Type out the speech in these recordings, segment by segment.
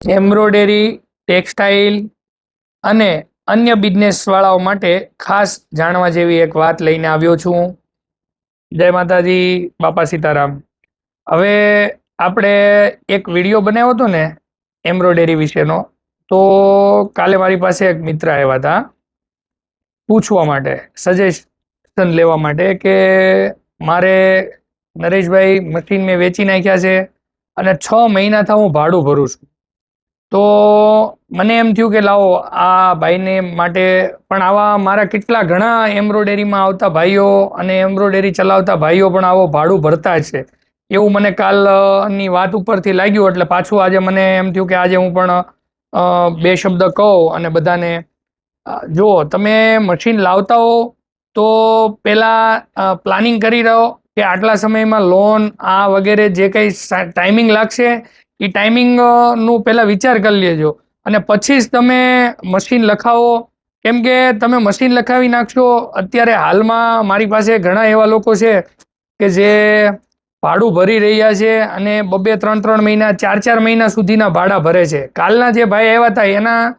Embroidery, textile અને અન્ય બિઝનેસવાળાઓ માટે ખાસ જાણવા જેવી એક વાત લઈને આવ્યો છું. જય માતાજી, બાપા સીતારામ. હવે આપણે એક વીડિયો બનાવ્યો હતો ને એમ્બ્રોડરી વિશેનો, તો કાલે મારી પાસે એક મિત્ર આવ્યા હતા પૂછવા માટે સજેશન લેવા માટે કે મારે નરેશભાઈ મશીન મેં વેચી નાખ્યા છે અને છ મહિનાથી હું ભાડું ભરું છું. તો મને એમ થયું કે લાવો, આ ભાઈને માટે પણ આવા મારા કેટલા ઘણા એમ્બ્રોડરીમાં આવતા ભાઈઓ અને એમ્બ્રોડરી ચલાવતા ભાઈઓ પણ આવો ભાડું ભરતા છે. એવું મને કાલની વાત ઉપરથી લાગ્યું, એટલે પાછું આજે મને એમ થયું કે આજે હું પણ બે શબ્દ કહું અને બધાને જુઓ, તમે મશીન લાવતા હો તો પહેલાં પ્લાનિંગ કરી રહો કે આટલા સમયમાં લોન આ વગેરે જે કંઈ ટાઈમિંગ લાગશે એ ટાઈમિંગનું પહેલાં વિચાર કરી લેજો. અને પછી જ તમે મશીન લખાવો. કેમ કે તમે મશીન લખાવી નાખશો, અત્યારે હાલમાં મારી પાસે ઘણા એવા લોકો છે કે જે ભાડું ભરી રહ્યા છે અને બબે ત્રણ ત્રણ મહિના, ચાર ચાર મહિના સુધીના ભાડા ભરે છે. કાલના જે ભાઈ આવ્યા હતા, એના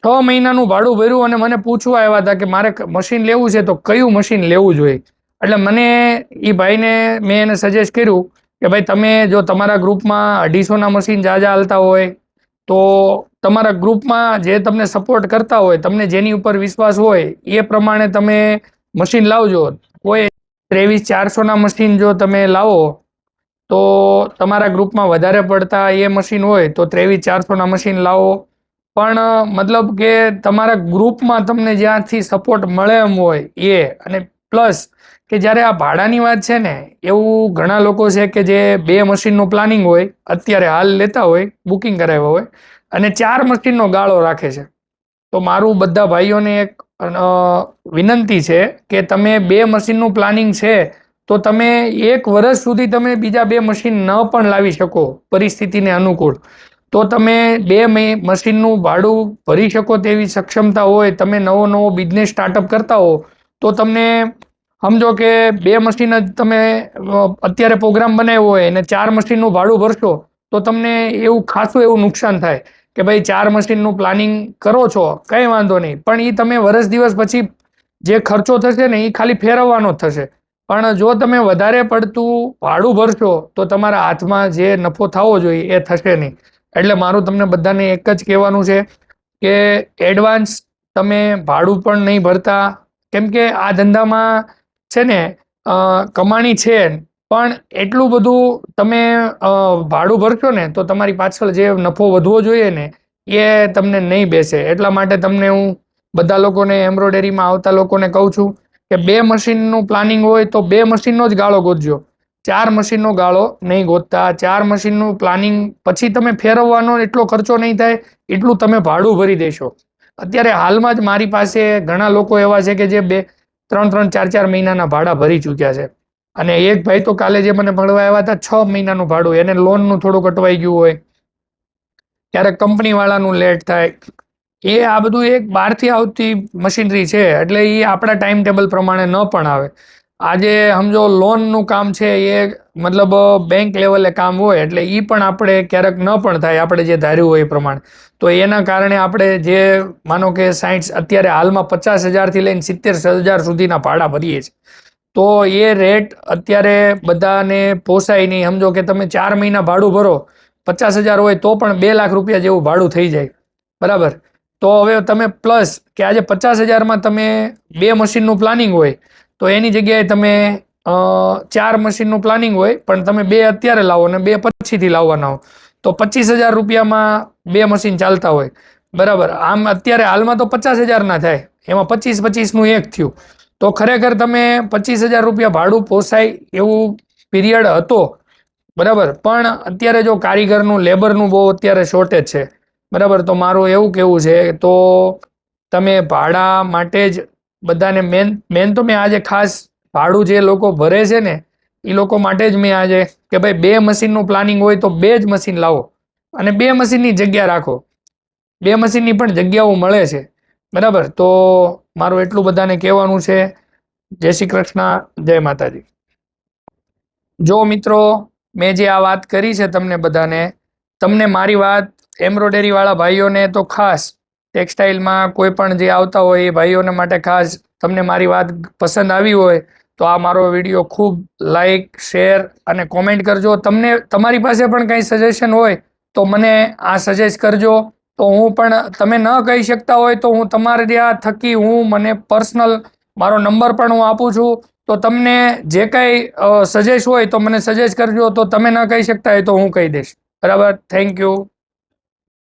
છ મહિનાનું ભાડું ભર્યું અને મને પૂછવા આવ્યા હતા કે મારે મશીન લેવું છે તો કયું મશીન લેવું જોઈએ? એટલે મને એ ભાઈને મેં એને સજેસ્ટ કર્યું કે ભાઈ તમે જો તમારા ગ્રુપમાં અઢીસોના મશીન જાજા હાલતા હોય, તો તમારા ગ્રુપમાં જે તમને સપોર્ટ કરતા હોય, તમને જેની ઉપર વિશ્વાસ હોય, એ પ્રમાણે તમે મશીન લાવજો. કોઈ ત્રેવીસ ચારસોના મશીન જો તમે લાવો, તો તમારા ગ્રુપમાં વધારે પડતા એ મશીન હોય, તો ત્રેવીસ ચારસોના મશીન લાવો. પણ, મતલબ કે તમારા ગ્રુપમાં તમને જ્યાંથી સપોર્ટ મળે એમ હોય, એ અને પ્લસ કે જ્યારે આ ભાડાની વાત છે ને, એવું ઘણા લોકો છે કે જે બે મશીનનું પ્લાનિંગ હોય, અત્યારે હાલ લેતા હોય બુકિંગ કરાવ્યા હોય, અને ચાર મશીનનો ગાળો રાખે છે. તો મારું બધા ભાઈઓને એક વિનંતી છે કે તમે બે મશીનનું પ્લાનિંગ છે, તો તમે એક વર્ષ સુધી તમે બીજા બે મશીન ન પણ લાવી શકો, પરિસ્થિતિને અનુકૂળ. તો તમે બે મશીનનું ભાડું ભરી શકો તેવી સક્ષમતા હોય, તમે નવો નવો બિઝનેસ સ્ટાર્ટઅપ કરતા હો, તો તમને સમજો કે બે મશીન જ તમે અત્યારે પ્રોગ્રામ બનાવ્યો હોય અને ચાર મશીનનું ભાડું ભરશો, તો તમને એવું ખાસું એવું નુકસાન થાય કે ભાઈ ચાર મશીનનું પ્લાનિંગ કરો છો, કંઈ વાંધો નહીં. પણ એ તમે વર્ષ દિવસ પછી જે ખર્ચો થશે ને એ ખાલી ફેરવવાનો થશે. પણ જો તમે વધારે પડતું ભાડું ભરશો, તો તમારા હાથમાં જે નફો થવો જોઈએ એ થશે નહીં. એટલે મારું તમને બધાને એક જ કહેવાનું છે કે એડવાન્સ તમે ભાડું પણ નહીં ભરતા. કેમ કે આ ધંધામાં છે ને કમાણી છે પણ એટલું બધું તમે ભાડું ભરશો ને, તો તમારી પાછળ જે નફો વધવો જોઈએ ને, એ તમને નહીં બેસે. એટલા માટે તમને હું બધા લોકોને એમ્બ્રોડરીમાં આવતા લોકોને કહું છું કે બે મશીનનું પ્લાનિંગ હોય તો બે મશીનનો જ ગાળો ગોતજો. ચાર મશીનનો ગાળો નહીં ગોતતા. ચાર મશીનનું પ્લાનિંગ પછી તમે ફેરવવાનો એટલો ખર્ચો નહીં થાય, એટલું તમે ભાડું ભરી દેશો. અત્યારે હાલમાં જ મારી પાસે ઘણા લોકો એવા છે કે જે બે ત્રણ ત્રણ ચાર ચાર મહિનાના ભાડા ભરી ચૂક્યા છે. અને એક ભાઈ તો કાલે જે મને મળવા આવ્યા હતા, છ મહિનાનું ભાડું, એને લોનનું થોડું કટવાઈ ગયું હોય. ક્યારેક કંપનીવાળાનું લેટ થાય. એ આ બધું એક બહારથી આવતી મશીનરી છે, એટલે એ આપણા ટાઈમ ટેબલ પ્રમાણે ન પણ આવે. આજે સમજો લોનનું કામ છે એ મતલબ બેંક લેવલે કામ હોય એટલે એ પણ આપણે ક્યારેક ન પણ થાય, આપણે જે ધાર્યું હોય એ પ્રમાણે. તો એના કારણે આપણે જે, માનો કે સાયન્સ અત્યારે હાલમાં પચાસ હજારથી લઈને સિત્તેર હજાર સુધીના ભાડા ભરીએ છીએ. તો એ રેટ અત્યારે બધાને પોસાય નહીં. સમજો કે તમે ચાર મહિના ભાડું ભરો, પચાસ હજાર હોય તો પણ બે લાખ રૂપિયા જેવું ભાડું થઈ જાય. બરાબર? તો હવે તમે પ્લસ કે આજે પચાસ હજારમાં તમે બે મશીનનું પ્લાનિંગ હોય તો એની જગ્યાએ તમે ચાર મશીનનું પ્લાનિંગ હોય, પણ તમે બે અત્યારે લાવો અને બે પછીથી લાવવાના હો તો પચીસ હજાર રૂપિયામાં બે મશીન ચાલતા હોય. બરાબર. આમ અત્યારે હાલમાં તો પચાસ હજારના થાય. એમાં પચીસ પચીસનું એક થયું. તો ખરેખર તમે પચીસ હજાર રૂપિયા ભાડું પોસાય એવું પીરિયડ હતો. બરાબર. પણ અત્યારે જો કારીગરનું લેબરનું બહુ અત્યારે શોર્ટેજ છે. બરાબર. તો મારું એવું કહેવું છે તો તમે ભાડા માટે જ બધાને મેન મેન તો મેં આજે ખાસ ભાડું જે લોકો ભરે છે ને, એ લોકો માટે જ મેં આજે કે ભાઈ બે મશીનનું પ્લાનિંગ હોય તો બે જ મશીન લાવો અને બે મશીનની જગ્યા રાખો. બે મશીનની પણ જગ્યાઓ મળે છે. બરાબર? તો મારું એટલું બધાને કહેવાનું છે. જય શ્રી કૃષ્ણ, જય માતાજી. જો મિત્રો, મેં જે આ વાત કરી છે તમને બધાને, તમને મારી વાત એમ્બ્રોડરીવાળા ભાઈઓને તો ખાસ ટેક્સટાઇલમાં કોઈ પણ જે આવતા હોય એ ભાઈઓને માટે ખાસ તમને મારી વાત પસંદ આવી હોય, તો આ મારો વીડિયો ખૂબ લાઈક, શેર અને કોમેન્ટ કરજો. તમને તમારી પાસે પણ કંઈ સજેશન હોય, તો મને આ સજેસ્ટ કરજો. તો હું પણ, તમે ન કહી શકતા હોય, તો હું તમારે ત્યાં થકી હું મને પર્સનલ મારો નંબર પણ હું આપું છું. તો તમને જે કંઈ સજેસ્ટ હોય તો મને સજેસ્ટ કરજો. તો તમે ન કહી શકતા હોય તો હું કહી દઈશ. બરાબર? Thank you